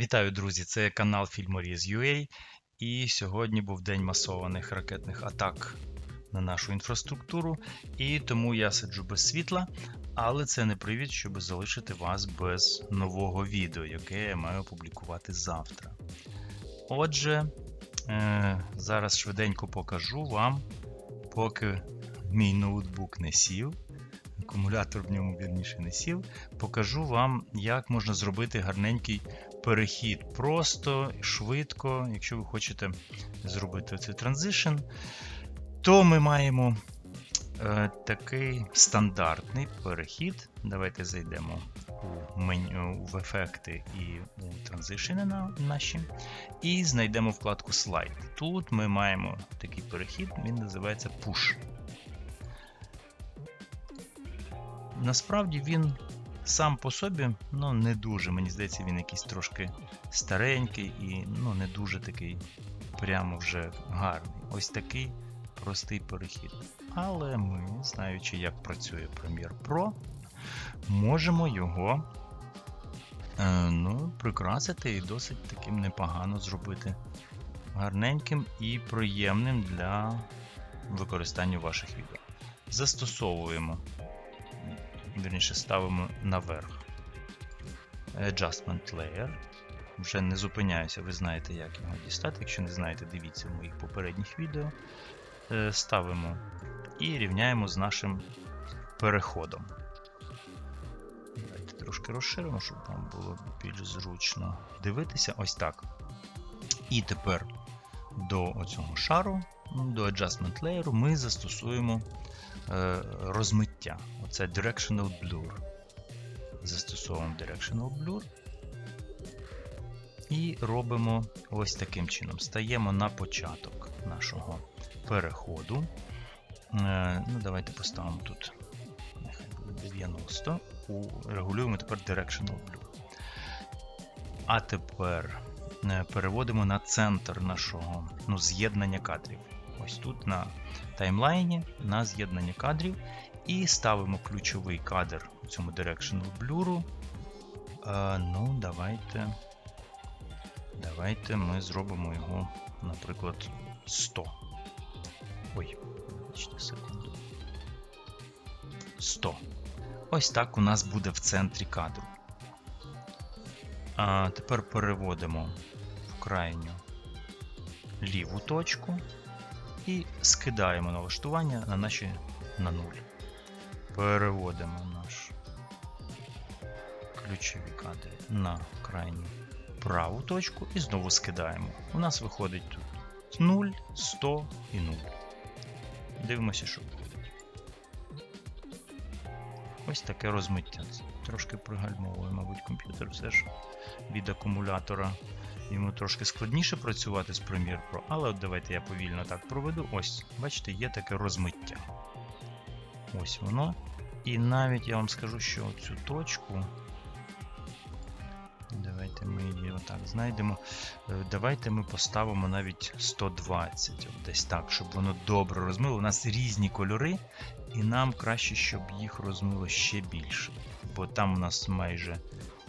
Вітаю, друзі! Це канал Фільморіз.ua і сьогодні був день масованих ракетних атак на нашу інфраструктуру, і тому я сиджу без світла, але це не привід, щоб залишити вас без нового відео, яке я маю опублікувати завтра. Отже, е, зараз швиденько покажу вам, поки мій ноутбук не сів. Акумулятор в ньому вірніше не сів. Покажу вам, як можна зробити гарненький перехід. Просто, швидко, якщо ви хочете зробити цей транзишн, то ми маємо е, такий стандартний перехід. Давайте зайдемо у меню в ефекти і у транзишени на наші. І знайдемо вкладку слайд. Тут ми маємо такий перехід, він називається Push. Насправді він сам по собі ну, не дуже. Мені здається, він якийсь трошки старенький і ну, не дуже такий прямо вже гарний. Ось такий простий перехід. Але ми, знаючи, як працює Premiere Pro, можемо його е, ну, прикрасити і досить таким непогано зробити гарненьким і приємним для використання ваших відео. Застосовуємо вірніше ставимо наверх. Adjustment Layer. Вже не зупиняюся, ви знаєте, як його дістати. Якщо не знаєте, дивіться в моїх попередніх відео. Ставимо і рівняємо з нашим переходом. Давайте трошки розширимо, щоб вам було більш зручно дивитися. Ось так. І тепер до цього шару, до Adjustment Layer, ми застосуємо розмиття. Оце Directional Blur. Застосовуємо Directional Blur. І робимо ось таким чином. Стаємо на початок нашого переходу. Ну, Давайте поставимо тут нехай буде 90. У, Регулюємо тепер Directional Blur. А тепер переводимо на центр нашого ну, з'єднання кадрів. Ось тут на таймлайні на з'єднання кадрів. І ставимо ключовий кадр у цьому Directional Blur. А, ну, давайте. Давайте ми зробимо його, наприклад, 100. Ой, секунду. 100. Ось так у нас буде в центрі кадру. А тепер переводимо в крайню ліву точку і скидаємо налаштування на наші на 0. Переводимо наш ключові кадри на крайню праву точку і знову скидаємо. У нас виходить тут 0, 100 і 0. Дивимося, що виходить. Ось таке розмиття. Трошки пригальмовує, мабуть, комп'ютер все ж від акумулятора. Йому трошки складніше працювати з Premiere Pro, але от давайте я повільно так проведу. Ось, бачите, є таке розмиття. Ось воно. І навіть я вам скажу, що цю точку. Давайте ми її отак знайдемо. Давайте ми поставимо навіть 120, десь так, щоб воно добре розмило. У нас різні кольори, і нам краще, щоб їх розмило ще більше. Бо там у нас майже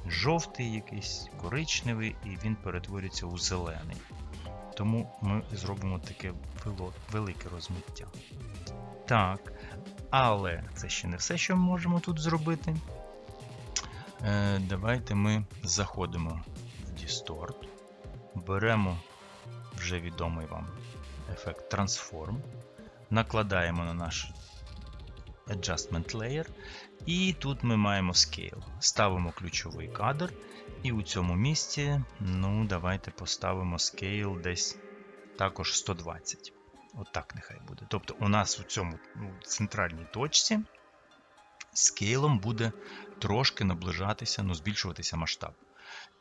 жовтий, якийсь коричневий, і він перетворюється у зелений. Тому ми зробимо таке велике розмиття. Так, але це ще не все, що ми можемо тут зробити. Е, Давайте ми заходимо в Distort, беремо вже відомий вам ефект Transform, накладаємо на наш Adjustment Layer, і тут ми маємо Scale. Ставимо ключовий кадр, і у цьому місці, ну, давайте поставимо Scale десь також 120. Отак От нехай буде. Тобто у нас у цьому ну, центральній точці скейлом буде трошки наближатися, ну, збільшуватися масштаб.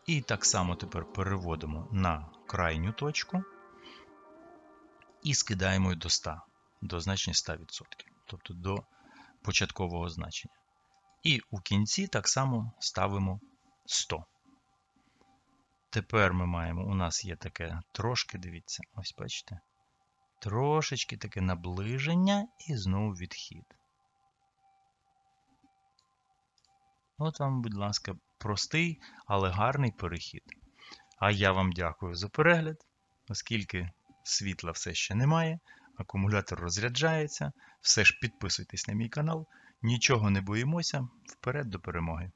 І так само тепер переводимо на крайню точку і скидаємо до 100, до значення 100%, тобто до початкового значення. І у кінці так само ставимо 100. Тепер ми маємо, у нас є таке трошки, дивіться, ось бачите, трошечки таке наближення і знову відхід. От вам, будь ласка, простий, але гарний перехід. А я вам дякую за перегляд, оскільки світла все ще немає, акумулятор розряджається. Все ж підписуйтесь на мій канал. Нічого не боїмося. Вперед до перемоги!